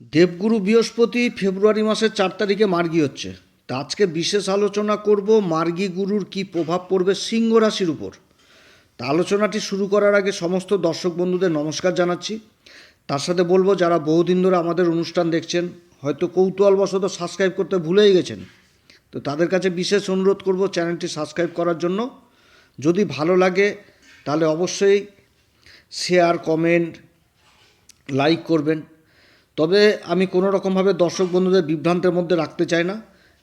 দেবগুরু বৃহস্পতি ফেব্রুয়ারি মাসের চার তারিখে মার্গী হচ্ছে। তা আজকে বিশেষ আলোচনা করব মার্গী গুরুর কি প্রভাব পড়বে সিংহ রাশির উপর। তা আলোচনাটি শুরু করার আগে সমস্ত দর্শক বন্ধুদের নমস্কার জানাচ্ছি। তার সাথে বলব, যারা বহুদিন ধরে আমাদের অনুষ্ঠান দেখছেন, হয়তো কৌতূহলবশত সাবস্ক্রাইব করতে ভুলেই গেছেন। তো তাদের কাছে বিশেষ অনুরোধ করব চ্যানেলটি সাবস্ক্রাইব করার জন্য। যদি ভালো লাগে, তাহলে অবশ্যই শেয়ার কমেন্ট লাইক করবেন। তবে আমি কোনো রকমভাবে দর্শক বন্ধুদের বিভ্রান্তের মধ্যে রাখতে চাই না।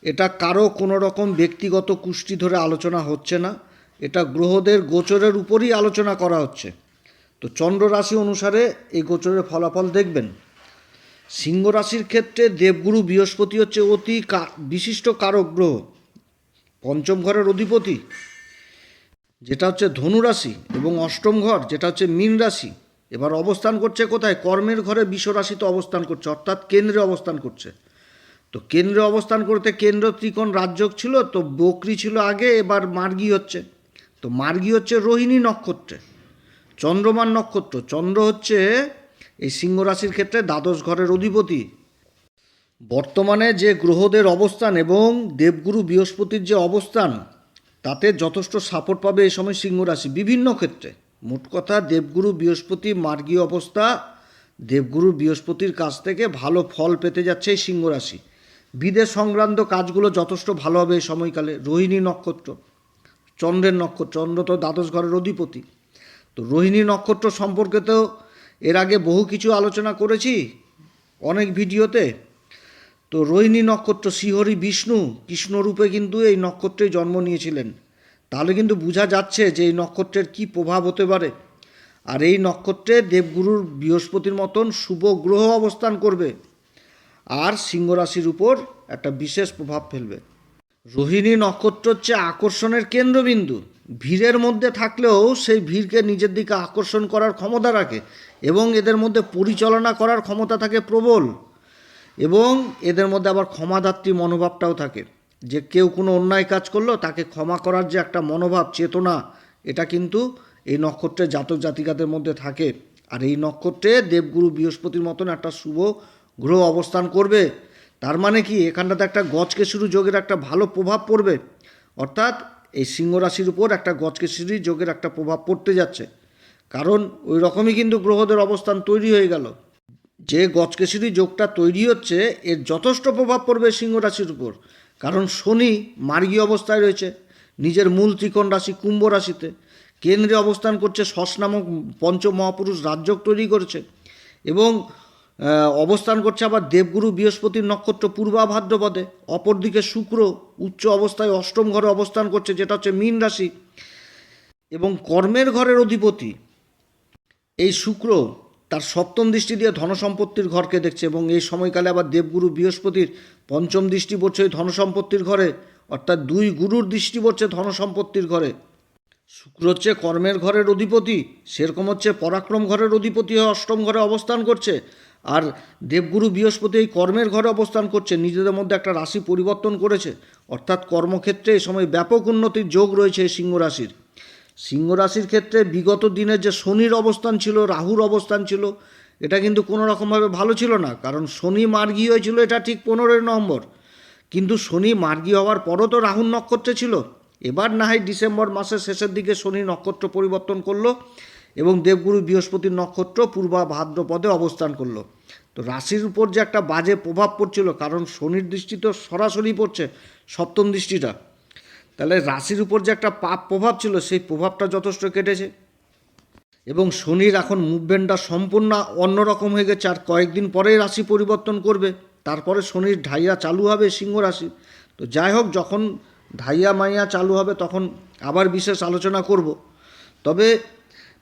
এটা কারও কোনো রকম ব্যক্তিগত কুষ্টি ধরে আলোচনা হচ্ছে না। এটা গ্রহদের গোচরের উপরই আলোচনা করা হচ্ছে। তো চন্দ্র রাশি অনুসারে এই গোচরের ফলাফল দেখবেন। সিংহ রাশির ক্ষেত্রে দেবগুরু বৃহস্পতি হচ্ছে অতি বিশিষ্ট কারক গ্রহ, পঞ্চম ঘরের অধিপতি, যেটা হচ্ছে ধনু রাশি এবং অষ্টম ঘর, যেটা হচ্ছে মীন রাশি। এবার অবস্থান করছে কোথায়? কর্মের ঘরে বিশ্ব রাশিতে অবস্থান করছে, অর্থাৎ কেন্দ্রে অবস্থান করছে। তো কেন্দ্রে অবস্থান করতে কেন্দ্র ত্রিকোণ রাজ্যক ছিল, তো বকরি ছিল আগে, এবার মার্গী হচ্ছে। তো মার্গী হচ্ছে রোহিণী নক্ষত্রে চন্দ্রমান নক্ষত্র। চন্দ্র হচ্ছে এই সিংহ রাশির ক্ষেত্রে দ্বাদশ ঘরের অধিপতি। বর্তমানে যে গ্রহদের অবস্থান এবং দেবগুরু বৃহস্পতির যে অবস্থান, তাতে যথেষ্ট সাপোর্ট পাবে এই সময় সিংহ রাশি বিভিন্ন ক্ষেত্রে। মোট কথা দেবগুরু বৃহস্পতি মার্গী অবস্থা। দেবগুরু বৃহস্পতির কাছ থেকে ভালো ফল পেতে যাচ্ছে এই সিংহরাশি বিদেশ সংক্রান্ত কাজগুলো যথেষ্ট ভালো হবে এই সময়কালে। রোহিণী নক্ষত্র, চন্দ্রের নক্ষত্র, চন্দ্র তো দ্বাদশ ঘরের অধিপতি। তো রোহিণী নক্ষত্র সম্পর্কে তো এর আগে বহু কিছু আলোচনা করেছি অনেক ভিডিওতে। তো রোহিণী নক্ষত্র, শ্রীহরি বিষ্ণু, কৃষ্ণরূপে কিন্তু এই নক্ষত্রে জন্ম নিয়েছিলেন। তাহলে কিন্তু বোঝা যাচ্ছে যে এই নক্ষত্রের কী প্রভাব হতে পারে। আর এই নক্ষত্রে দেবগুরুর বৃহস্পতির মতন শুভ গ্রহ অবস্থান করবে। আর সিংহ রাশির উপর একটা বিশেষ প্রভাব ফেলবে। রোহিণী নক্ষত্র হচ্ছে আকর্ষণের কেন্দ্রবিন্দু। ভিড়ের মধ্যে থাকলেও সেই ভিড়কে নিজের দিকে আকর্ষণ করার ক্ষমতা রাখে এবং এদের মধ্যে পরিচালনা করার ক্ষমতা থাকে প্রবল এবং এদের মধ্যে আবার ক্ষমাদাত্রী মনোভাবটাও থাকে। যে কেউ কোনো অন্যায় কাজ করল, তাকে ক্ষমা করার যে একটা মনোভাব, চেতনা, এটা কিন্তু এই নক্ষত্রের জাতক জাতিকাদের মধ্যে থাকে। আর এই নক্ষত্রে দেবগুরু বৃহস্পতির মতন একটা শুভ গ্রহ অবস্থান করবে। তার মানে কি? এখানটাতে একটা গজকেশরী যোগের একটা ভালো প্রভাব পড়বে। অর্থাৎ এই সিংহ রাশির উপর একটা গজকেশরী যোগের একটা প্রভাব পড়তে যাচ্ছে। কারণ ওই রকমই কিন্তু গ্রহদের অবস্থান তৈরি হয়ে গেল। যে গজকেশরী যোগটা তৈরি হচ্ছে, এর যথেষ্ট প্রভাব পড়বে সিংহ রাশির উপর। কারণ শনি মার্গী অবস্থায় রয়েছে। নিজের মূল ত্রিকোণ রাশি কুম্ভ রাশিতে। কেন্দ্রে অবস্থান করছে শস নামক পঞ্চ মহাপুরুষ রাজ্যক তৈরি করেছে এবং অবস্থান করছে আবার দেবগুরু বৃহস্পতির নক্ষত্র পূর্বা ভাদ্রপদে অপরদিকে শুক্র উচ্চ অবস্থায় অষ্টম ঘরে অবস্থান করছে, যেটা হচ্ছে মীন রাশি। এবং কর্মের ঘরের অধিপতি এই শুক্র তার সপ্তম দৃষ্টি দিয়ে ধনসম্পত্তির ঘরকে দেখছে এবং এই সময়কালে আবার দেবগুরু বৃহস্পতির পঞ্চম দৃষ্টি পড়ছে ওই ধনসম্পত্তির ঘরে। অর্থাৎ দুই গুরুর দৃষ্টি পড়ছে ধনসম্পত্তির ঘরে। শুক্র হচ্ছে কর্মের ঘরের অধিপতি, সেরকম হচ্ছে পরাক্রম ঘরের অধিপতি হয়ে অষ্টম ঘরে অবস্থান করছে। আর দেবগুরু বৃহস্পতি এই কর্মের ঘরে অবস্থান করছে, নিজেদের মধ্যে একটা রাশি পরিবর্তন করেছে। অর্থাৎ কর্মক্ষেত্রে এই সময় ব্যাপক উন্নতির যোগ রয়েছে এই সিংহ রাশির। সিংহ রাশির ক্ষেত্রে বিগত দিনের যে শনির অবস্থান ছিল, রাহুর অবস্থান ছিল, এটা কিন্তু কোনো রকমভাবে ভালো ছিল না। কারণ শনি মার্গী হয়েছিল এটা ঠিক পনেরোই নভেম্বর। কিন্তু শনি মার্গী হওয়ার পরও তো রাহুর নক্ষত্রে ছিল। এবার না হয় ডিসেম্বর মাসের শেষের দিকে শনি নক্ষত্র পরিবর্তন করল এবং দেবগুরু বৃহস্পতির নক্ষত্র পূর্বা ভাদ্রপদে অবস্থান করল। তো রাশির উপর যে একটা বাজে প্রভাব পড়ছিল, কারণ শনির দৃষ্টি তো সরাসরি পড়ছে সপ্তম দৃষ্টিটা। তাহলে রাশির উপর যে একটা পাপ প্রভাব ছিল, সেই প্রভাবটা যথেষ্ট কেটেছে। এবং শনির এখন মুভমেন্টটা সম্পূর্ণ অন্যরকম হয়ে গেছে, আর কয়েকদিন পরেই রাশি পরিবর্তন করবে। তারপরে শনির ঢাইয়া চালু হবে সিংহ রাশি তো যাই হোক, যখন ঢাইয়া মাইয়া চালু হবে, তখন আবার বিশেষ আলোচনা করব। তবে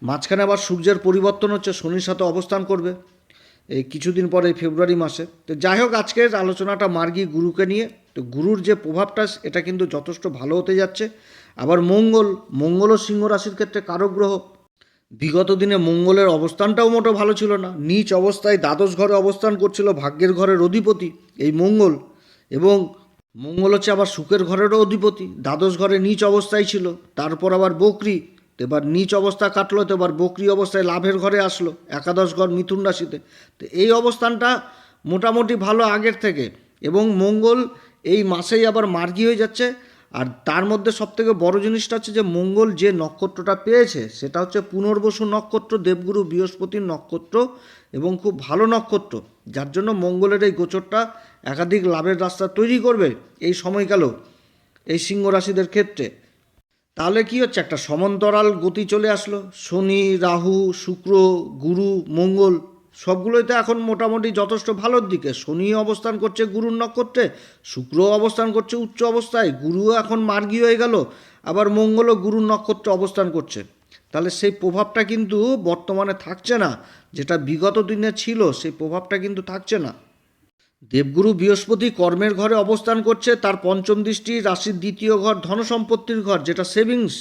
মাঝখানে আবার সূর্যের পরিবর্তন হচ্ছে, শনির সাথে অবস্থান করবে এই কিছুদিন পরে ফেব্রুয়ারি মাসে। তো যাই হোক, আজকের আলোচনাটা মার্গী গুরুকে নিয়ে তো গুরুর যে প্রভাবটা, এটা কিন্তু যথেষ্ট ভালো হতে যাচ্ছে। আবার মঙ্গল মঙ্গলও সিংহ রাশির ক্ষেত্রে কারক গ্রহ, বিগত দিনে মঙ্গলের অবস্থানটাও মোটো ভালো ছিল না। নিচ অবস্থায় দ্বাদশ ঘরে অবস্থান করছিল, ভাগ্যের ঘরের অধিপতি, এই মঙ্গল। এবং মঙ্গল হচ্ছে আবার সুখের ঘরেরও অধিপতি, দ্বাদশ ঘরে নিচ অবস্থায় ছিল, তারপর আবার বকরি। তো এবার নিচ অবস্থা কাটলো, তো এবার বকরি অবস্থায় লাভের ঘরে আসলো, একাদশ ঘর মিথুন রাশিতে। তো এই অবস্থানটা মোটামুটি ভালো আগের থেকে। এবং মঙ্গল এই মাসেই আবার মার্গী হয়ে যাচ্ছে। আর তার মধ্যে সবথেকে বড় জিনিসটা হচ্ছে যে, মঙ্গল যে নক্ষত্রটা পেয়েছে, সেটা হচ্ছে পুনর্বসু নক্ষত্র, দেবগুরু, বৃহস্পতির নক্ষত্র এবং খুব ভালো নক্ষত্র। যার জন্য মঙ্গলের এই গোচরটা একাধিক লাভের রাস্তা তৈরি করবে এই সময়কালেও এই সিংহ রাশিদের ক্ষেত্রে। তাহলে কি হচ্ছে? একটা সমান্তরাল গতি চলে আসলো। শনি, রাহু, শুক্র, গুরু, মঙ্গল সবগুলোই তো এখন মোটামুটি যথেষ্ট ভালোর দিকে। শনি অবস্থান করছে গুরুর নক্ষত্রে শুক্র অবস্থান করছে উচ্চ অবস্থায়, গুরুও এখন মার্গী হয়ে গেল, আবার মঙ্গলও গুরুর নক্ষত্রে অবস্থান করছে। তাহলে সেই প্রভাবটা কিন্তু বর্তমানে থাকছে না, যেটা বিগত দিনে ছিল, সেই প্রভাবটা কিন্তু থাকছে না। দেবগুরু বৃহস্পতি কর্মের ঘরে অবস্থান করছে, তার পঞ্চম দৃষ্টি রাশির দ্বিতীয় ঘর ধনসম্পত্তির ঘর, যেটা সেভিংস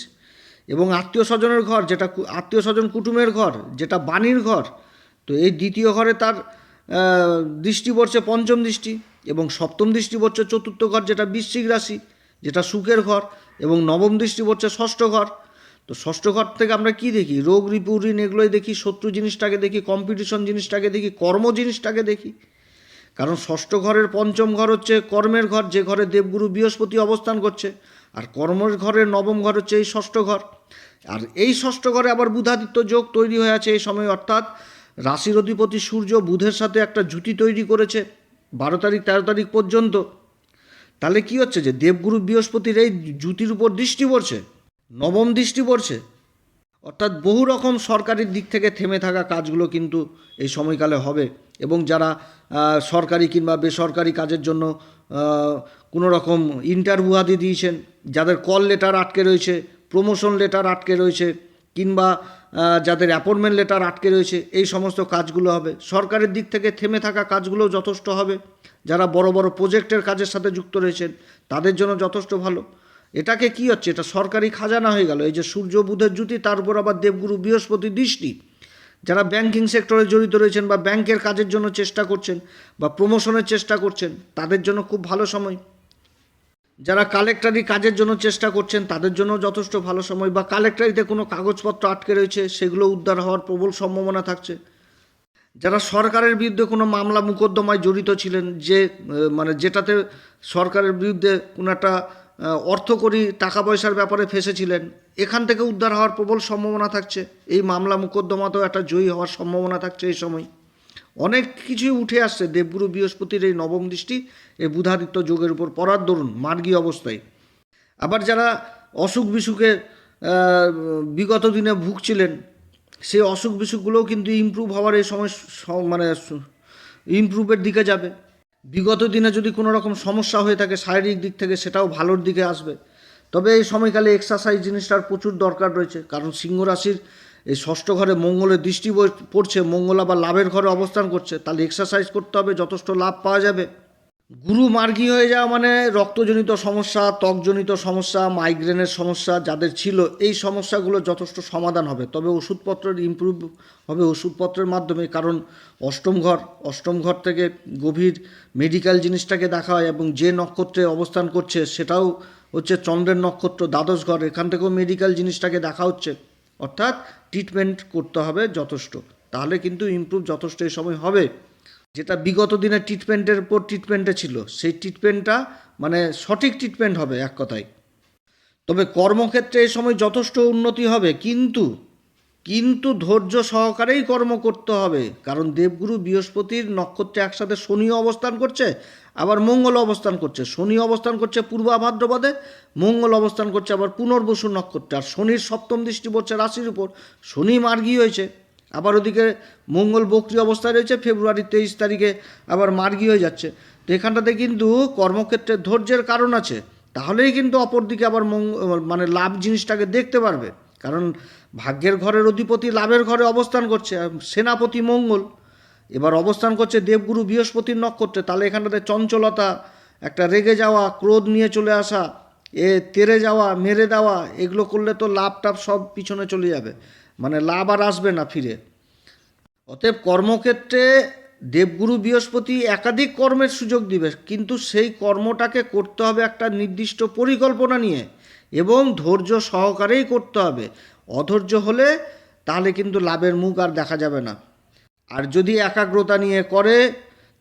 এবং আত্মীয় স্বজনের ঘর, যেটা আত্মীয় স্বজন কুটুমের ঘর, যেটা বাণীর ঘর তো এই দ্বিতীয় ঘরে তার দৃষ্টি পড়ছে পঞ্চম দৃষ্টি এবং সপ্তম দৃষ্টি পড়ছে চতুর্থ ঘর, যেটা বৃশ্চিক রাশি, যেটা সুখের ঘর এবং নবম দৃষ্টি পড়ছে ষষ্ঠ ঘর। তো ষষ্ঠ ঘর থেকে আমরা কি দেখি? রোগ, রিপু, ঋণ এগুলোই দেখি, শত্রু জিনিসটাকে দেখি কম্পিটিশন জিনিসটাকে দেখি, কর্ম জিনিসটাকে দেখি। কারণ ষষ্ঠ ঘরের পঞ্চম ঘর হচ্ছে কর্মের ঘর, যে ঘরে দেবগুরু বৃহস্পতি অবস্থান করছে, আর কর্মের ঘরের নবম ঘর হচ্ছে এই ষষ্ঠ ঘর। আর এই ষষ্ঠ ঘরে আবার বুধাদিত্য যোগ তৈরি হয়ে আছে এই সময়, অর্থাৎ রাশির অধিপতি সূর্য বুধের সাথে একটা জুতি তৈরি করেছে, বারো তারিখ, তেরো তারিখ পর্যন্ত। তাহলে কি হচ্ছে যে দেবগুরু বৃহস্পতির এই জুতির উপর দৃষ্টি পড়ছে? নবম দৃষ্টি পড়ছে। অর্থাৎ বহু রকম সরকারি দিক থেকে থেমে থাকা কাজগুলো কিন্তু এই সময়কালে হবে এবং যারা সরকারি কিংবা বেসরকারি কাজের জন্য কোনো রকম ইন্টারভিউ আদি দিয়েছেন, যাদের কল লেটার আটকে রয়েছে প্রমোশন লেটার আটকে রয়েছে কিংবা যাদের অ্যাপয়েন্টমেন্ট লেটার আটকে রয়েছে, এই সমস্ত কাজগুলো হবে। সরকারের দিক থেকে থেমে থাকা কাজগুলো যথেষ্ট হবে। যারা বড় বড় প্রজেক্টের কাজের সাথে যুক্ত রয়েছেন, তাদের জন্য যথেষ্ট ভালো। এটাকে কি হচ্ছে? এটা সরকারি খাজানা হয়ে গেল। এই যে সূর্য বুধের জ্যোতি, তার উপর আবার দেবগুরু বৃহস্পতি দৃষ্টি। যারা ব্যাংকিং সেক্টরে জড়িত রয়েছেন বা ব্যাংকের কাজের জন্য চেষ্টা করছেন বা প্রমোশনের চেষ্টা করছেন, তাদের জন্য খুব ভালো সময়। যারা কালেক্টারি কাজের জন্য চেষ্টা করছেন, তাদের জন্য যথেষ্ট ভালো সময় বা কালেক্টারিতে কোনো কাগজপত্র আটকে রয়েছে, সেগুলো উদ্ধার হওয়ার প্রবল সম্ভাবনা থাকছে। যারা সরকারের বিরুদ্ধে কোনো মামলা মোকদ্দমায় জড়িত ছিলেন, যে মানে যেটাতে সরকারের বিরুদ্ধে কোনো একটা অর্থকরী টাকা পয়সার ব্যাপারে ফেসেছিলেন, এখান থেকে উদ্ধার হওয়ার প্রবল সম্ভাবনা থাকছে। এই মামলা মোকদ্দমাতেও একটা জয়ী হওয়ার সম্ভাবনা থাকছে এই সময়। অনেক কিছুই উঠে আসছে। দেবগুরু বৃহস্পতির এই নবম দৃষ্টি এই বুধাদিত্য যোগের উপর পড়ার দরুন, মার্গী অবস্থায়। আবার যারা অসুখ বিসুখে বিগত দিনে ভুগছিলেন সেই অসুখ বিসুখগুলোও কিন্তু ইমপ্রুভ হওয়ার এই সময় মানে ইমপ্রুভের দিকে যাবে। বিগত দিনে যদি কোনো রকম সমস্যা হয়ে থাকে, শারীরিক দিক থেকে সেটাও ভালোর দিকে আসবে। তবে এই সময়কালে এক্সারসাইজ জিনিসটার প্রচুর দরকার রয়েছে, কারণ সিংহ রাশির এই ষষ্ঠ ঘরে মঙ্গলের দৃষ্টি পড়ছে, মঙ্গল আবার লাভের ঘরে অবস্থান করছে। তাহলে এক্সারসাইজ করতে হবে, যথেষ্ট লাভ পাওয়া যাবে। গুরু মার্গী হয়ে যাওয়া মানে রক্তজনিত সমস্যা, ত্বকজনিত সমস্যা মাইগ্রেনের সমস্যা যাদের ছিল, এই সমস্যাগুলো যথেষ্ট সমাধান হবে। তবে ওষুধপত্রের ইমপ্রুভ হবে ওষুধপত্রের মাধ্যমে, কারণ অষ্টম ঘর অষ্টম ঘর থেকে গভীর মেডিকেল জিনিসটাকে দেখা হয় এবং যে নক্ষত্রে অবস্থান করছে, সেটাও হচ্ছে চন্দ্রের নক্ষত্র, দ্বাদশ ঘর, এখান থেকেও মেডিকেল জিনিসটাকে দেখা হচ্ছে। অর্থাৎ ট্রিটমেন্ট করতে হবে যথেষ্ট। তাহলে কিন্তু ইম্প্রুভ যথেষ্ট এই সময় হবে। যেটা বিগত দিনে ট্রিটমেন্টের উপর ট্রিটমেন্টে ছিল, সেই ট্রিটমেন্টটা মানে সঠিক ট্রিটমেন্ট হবে এক কথায়। তবে কর্মক্ষেত্রে এই সময় যথেষ্ট উন্নতি হবে, কিন্তু কিন্তু ধৈর্য সহকারেই কর্ম করতে হবে। কারণ দেবগুরু বৃহস্পতির নক্ষত্রে একসাথে শনি অবস্থান করছে, আবার মঙ্গল অবস্থান করছে। শনি অবস্থান করছে পূর্বা ভাদ্রপদে, মঙ্গল অবস্থান করছে আবার পুনর্বসু নক্ষত্রে। আর শনির সপ্তম দৃষ্টি পড়ছে রাশির উপর। শনি মার্গী হয়েছে, আবার ওদিকে মঙ্গল বক্রি অবস্থায় রয়েছে ফেব্রুয়ারি তেইশ তারিখে আবার মার্গী হয়ে যাচ্ছে। তো এখানটাতে কিন্তু কর্মক্ষেত্রে ধৈর্যের কারণ আছে। তাহলেই কিন্তু অপরদিকে আবার মঙ্গ মানে লাভ জিনিসটাকে দেখতে পারবে। কারণ ভাগ্যের ঘরের অধিপতি, লাভের ঘরে অবস্থান করছে সেনাপতি মঙ্গল। এবার অবস্থান করছে দেবগুরু বৃহস্পতির নক্ষত্রে। তাহলে এখানটাতে চঞ্চলতা, একটা রেগে যাওয়া, ক্রোধ নিয়ে চলে আসা, এ তেরে যাওয়া, মেরে দেওয়া, এগুলো করলে তো লাভ টাভ সব পিছনে চলে যাবে। মানে লাভ আর আসবে না ফিরে। অতএব কর্মক্ষেত্রে দেবগুরু বৃহস্পতি একাধিক কর্মের সুযোগ দিবে, কিন্তু সেই কর্মটাকে করতে হবে একটা নির্দিষ্ট পরিকল্পনা নিয়ে এবং ধৈর্য সহকারেই করতে হবে। অধৈর্য হলে তাহলে কিন্তু লাভের মুখ আর দেখা যাবে না। আর যদি একাগ্রতা নিয়ে করে,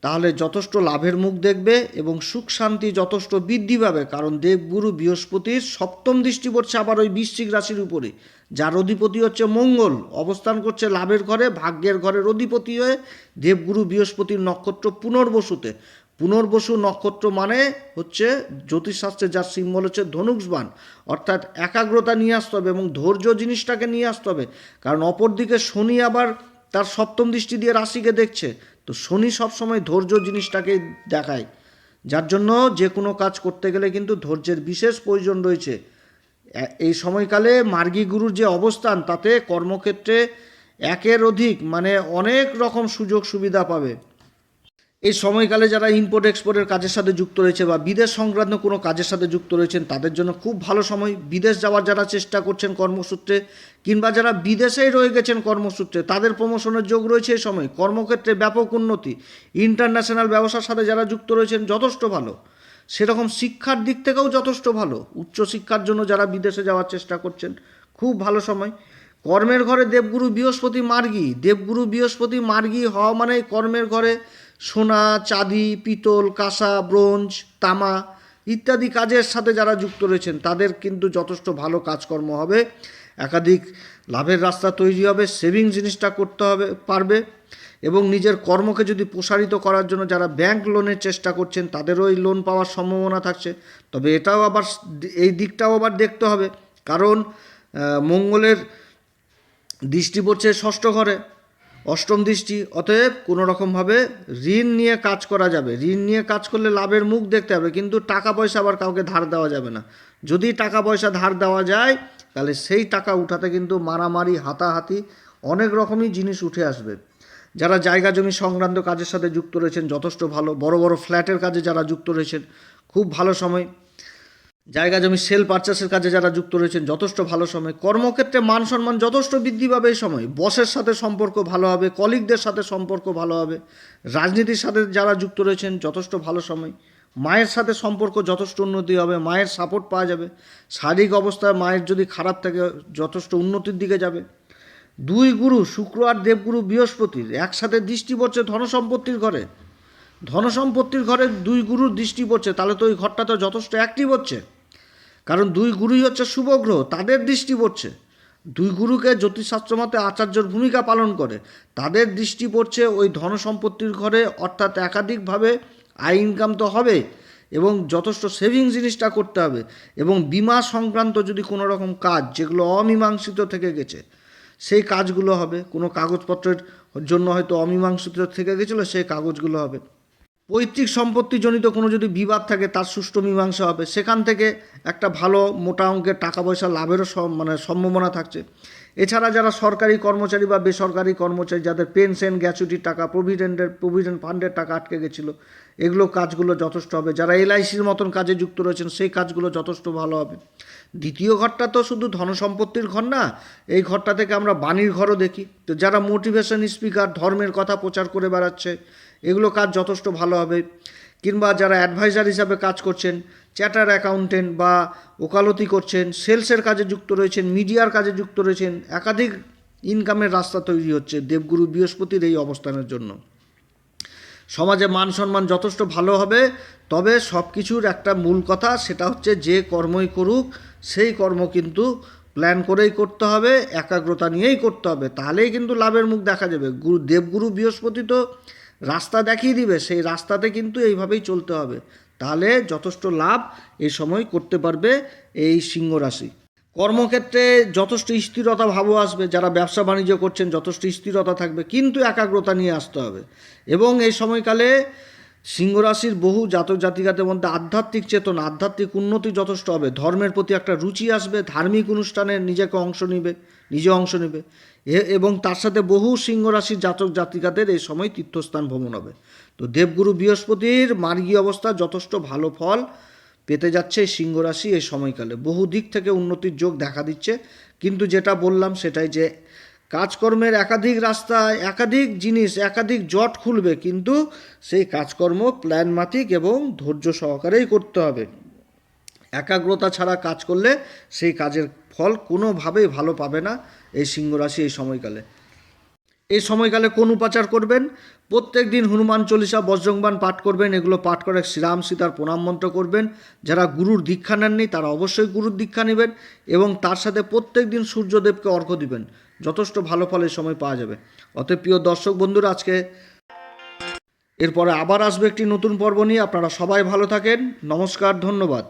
তাহলে যথেষ্ট লাভের মুখ দেখবে এবং সুখ শান্তি যথেষ্ট বৃদ্ধি পাবে। কারণ দেবগুরু বৃহস্পতির সপ্তম দৃষ্টি পড়ছে আবার ওই বৃশ্চিক রাশির উপরে। যার অধিপতি হচ্ছে মঙ্গল। অবস্থান করছে লাভের ঘরে, ভাগ্যের ঘরের অধিপতি হয়ে দেবগুরু বৃহস্পতির নক্ষত্র পুনর্বসুতে। পুনর্বসু নক্ষত্র মানে হচ্ছে জ্যোতিষশাস্ত্রে যার সিম্বল হচ্ছে ধনুষবান অর্থাৎ একাগ্রতা নিয়ে আসতে হবে এবং ধৈর্য জিনিসটাকে নিয়ে আসতে হবে। কারণ অপরদিকে শনি আবার তার সপ্তম দৃষ্টি দিয়ে রাশিকে দেখছে। তো শনি সবসময় ধৈর্য জিনিসটাকে দেখায়। যার জন্য যে কোনো কাজ করতে গেলে কিন্তু ধৈর্যের বিশেষ প্রয়োজন রয়েছে। এই সময়কালে মার্গী গুরুর যে অবস্থান, তাতে কর্মক্ষেত্রে একের অধিক মানে অনেক রকম সুযোগ সুবিধা পাবে। এই সময়কালে যারা ইম্পোর্ট এক্সপোর্টের কাজের সাথে যুক্ত রয়েছে বা বিদেশ সংক্রান্ত কোনো কাজের সাথে যুক্ত রয়েছেন, তাদের জন্য খুব ভালো সময়। বিদেশ যাওয়ার যারা চেষ্টা করছেন কর্মসূত্রে, কিংবা যারা বিদেশেই রয়ে গেছেন কর্মসূত্রে, তাদের প্রমোশনের যোগ রয়েছে এই সময়। কর্মক্ষেত্রে ব্যাপক উন্নতি। ইন্টারন্যাশনাল ব্যবসার সাথে যারা যুক্ত রয়েছেন, যথেষ্ট ভালো। সেরকম শিক্ষার দিক থেকেও যথেষ্ট ভালো। উচ্চশিক্ষার জন্য যারা বিদেশে যাওয়ার চেষ্টা করছেন, খুব ভালো সময়। কর্মের ঘরে দেবগুরু বৃহস্পতি মার্গী। দেবগুরু বৃহস্পতি মার্গী হওয়া মানে কর্মের ঘরে সোনা, চাঁদি, পিতল, কাঁসা, ব্রোঞ্জ, তামা ইত্যাদি কাজের সাথে যারা যুক্ত রয়েছেন, তাদের কিন্তু যথেষ্ট ভালো কাজকর্ম হবে। একাধিক লাভের রাস্তা তৈরি হবে সেভিং জিনিসটা করতে হবে, পারবে। এবং নিজের কর্মকে যদি প্রসারিত করার জন্য যারা ব্যাংক লোনের চেষ্টা করছেন, তাদেরও এই লোন পাওয়ার সম্ভাবনা থাকছে। তবে এটাও আবার এই দিকটাও আবার দেখতে হবে। কারণ মঙ্গলের দৃষ্টি পড়ছে ষষ্ঠ ঘরে। অষ্টম দৃষ্টি, অতএব কোনো রকমভাবে ঋণ নিয়ে কাজ করা যাবে। ঋণ নিয়ে কাজ করলে লাভের মুখ দেখতে হবে, কিন্তু টাকা পয়সা আবার কাউকে ধার দেওয়া যাবে না। যদি টাকা পয়সা ধার দেওয়া যায়, তাহলে সেই টাকা উঠাতে কিন্তু মারামারি, হাতাহাতি অনেক রকমই জিনিস উঠে আসবে। যারা জায়গা জমি সংক্রান্ত কাজের সাথে যুক্ত রয়েছেন, যথেষ্ট ভালো। বড় বড় ফ্ল্যাটের কাজে যারা যুক্ত রয়েছেন, খুব ভালো সময়। জায়গা জমি সেল পারচেসের কাজে যারা যুক্ত রয়েছেন, যথেষ্ট ভালো সময়। কর্মক্ষেত্রে মান সম্মান যথেষ্ট বৃদ্ধি পাবে এই সময়। বসের সাথে সম্পর্ক ভালো হবে কলিগদের সাথে সম্পর্ক ভালো হবে। রাজনীতির সাথে যারা যুক্ত রয়েছেন, যথেষ্ট ভালো সময়। মায়ের সাথে সম্পর্ক যথেষ্ট উন্নতি হবে, মায়ের সাপোর্ট পাওয়া যাবে। শারীরিক অবস্থায় মায়ের যদি খারাপ থাকে, যথেষ্ট উন্নতির দিকে যাবে। দুই গুরু, শুক্র আর দেবগুরু বৃহস্পতির, একসাথে দৃষ্টি পড়ছে ধনসম্পত্তির ঘরে। ধনসম্পত্তির ঘরে দুই গুরুর দৃষ্টি পড়ছে, তাহলে তো ওই ঘরটা তো যথেষ্ট অ্যাক্টিভ হচ্ছে। কারণ দুই গুরুই হচ্ছে শুভ গ্রহ তাদের দৃষ্টি পড়ছে। দুই গুরুকে জ্যোতিষশাস্ত্র মতে আচার্যর ভূমিকা পালন করে। তাদের দৃষ্টি পড়ছে ওই ধন সম্পত্তির ঘরে, অর্থাৎ একাধিকভাবে আয় ইনকাম তো হবে এবং যথেষ্ট সেভিং জিনিসটা করতে হবে এবং বিমা সংক্রান্ত যদি কোনো রকম কাজ যেগুলো অমীমাংসিত থেকে গেছে, সেই কাজগুলো হবে। কোনো কাগজপত্রের জন্য হয়তো অমীমাংসিত থেকে গেছিল, সেই কাগজগুলো হবে। পৈতৃক সম্পত্তিজনিত কোনো যদি বিবাদ থাকে, তার সুষ্ঠু মীমাংসা হবে। সেখান থেকে একটা ভালো মোটা অঙ্কের টাকা পয়সা লাভেরও মানে সম্ভাবনা থাকছে। এছাড়া যারা সরকারি কর্মচারী বা বেসরকারি কর্মচারী, যাদের পেনশন গ্যাচুটির টাকা, প্রভিডেন্টের, প্রভিডেন্ট ফান্ডের টাকা আটকে গেছিল, এগুলো কাজগুলো যথেষ্ট হবে। যারা এলআইসির মতন কাজে যুক্ত রয়েছেন, সেই কাজগুলো যথেষ্ট ভালো হবে। দ্বিতীয় ঘরটা তো শুধু ধনসম্পত্তির ঘর না, এই ঘরটা থেকে আমরা বাণীর ঘরও দেখি। তো যারা মোটিভেশন স্পিকার ধর্মের কথা প্রচার করে বেড়াচ্ছে, এগুলো কাজ যথেষ্ট ভালো হবে। কিংবা যারা অ্যাডভাইজার হিসাবে কাজ করছেন চ্যাটার অ্যাকাউন্টেন্ট বা ওকালতি করছেন সেলসের কাজে যুক্ত রয়েছেন মিডিয়ার কাজে যুক্ত রয়েছেন, একাধিক ইনকামের রাস্তা তৈরি হচ্ছে দেবগুরু বৃহস্পতির এই অবস্থানের জন্য। সমাজে মান সম্মান যথেষ্ট ভালো হবে, তবে সব কিছুর একটা মূল কথা সেটা হচ্ছে যে কর্মই করুক, সেই কর্ম কিন্তু প্ল্যান করেই করতে হবে, একাগ্রতা নিয়েই করতে হবে, তাহলেই কিন্তু লাভের মুখ দেখা যাবে। গুরু, দেবগুরু বৃহস্পতি তো রাস্তা দেখিয়ে দিবে, সেই রাস্তাতে কিন্তু এইভাবেই চলতে হবে, তাহলে যথেষ্ট লাভ এই সময় করতে পারবে এই সিংহ রাশি। কর্মক্ষেত্রে যথেষ্ট স্থিরতা ভাবও আসবে, যারা ব্যবসা বাণিজ্য করছেন যথেষ্ট স্থিরতা থাকবে, কিন্তু একাগ্রতা নিয়ে আসতে হবে। এবং এই সময়কালে সিংহ রাশির বহু জাতক জাতিকাদের মধ্যে আধ্যাত্মিক চেতনা, আধ্যাত্মিক উন্নতি যথেষ্ট হবে। ধর্মের প্রতি একটা রুচি আসবে, ধার্মিক অনুষ্ঠানে নিজেকে অংশ নেবে, নিজে অংশ নেবে। এবং তার সাথে বহু সিংহ রাশির জাতক জাতিকাদের এই সময় তীর্থস্থান ভ্রমণ হবে। তো দেবগুরু বৃহস্পতির মার্গী অবস্থা যথেষ্ট ভালো ফল পেতে যাচ্ছে এই সিংহ রাশি এই সময়কালে। বহু দিক থেকে উন্নতির যোগ দেখা দিচ্ছে, কিন্তু যেটা বললাম সেটাই যে কাজকর্মের একাধিক রাস্তা একাধিক জিনিস, একাধিক জট খুলবে, কিন্তু সেই কাজকর্ম প্ল্যান মাফিক এবং ধৈর্য সহকারেই করতে হবে। একাগ্রতা ছাড়া কাজ করলে সেই কাজের ফল কোনোভাবেই ভালো পাবে না এই সিংহ রাশি এই সময়কালে। এই সময়কালে কোন উপাচার করবেন? প্রত্যেক দিন হনুমান চল্লিশা বজ্রংবান পাঠ করবেন, এগুলো পাঠ করে শ্রীরাম সীতার প্রণাম মন্ত্র করবেন। যারা গুরুর দীক্ষা নেননি, তারা অবশ্যই গুরুর দীক্ষা নেবেন এবং তার সাথে প্রত্যেক দিন সূর্যদেবকে অর্ঘ্য দিবেন। যথেষ্ট ভালো ফল এই সময় পাওয়া যাবে। অতএব প্রিয় দর্শক বন্ধুরা, আজকে এরপরে আবার আসবে একটি নতুন পর্ব নিয়ে। আপনারা সবাই ভালো থাকেন। নমস্কার, ধন্যবাদ।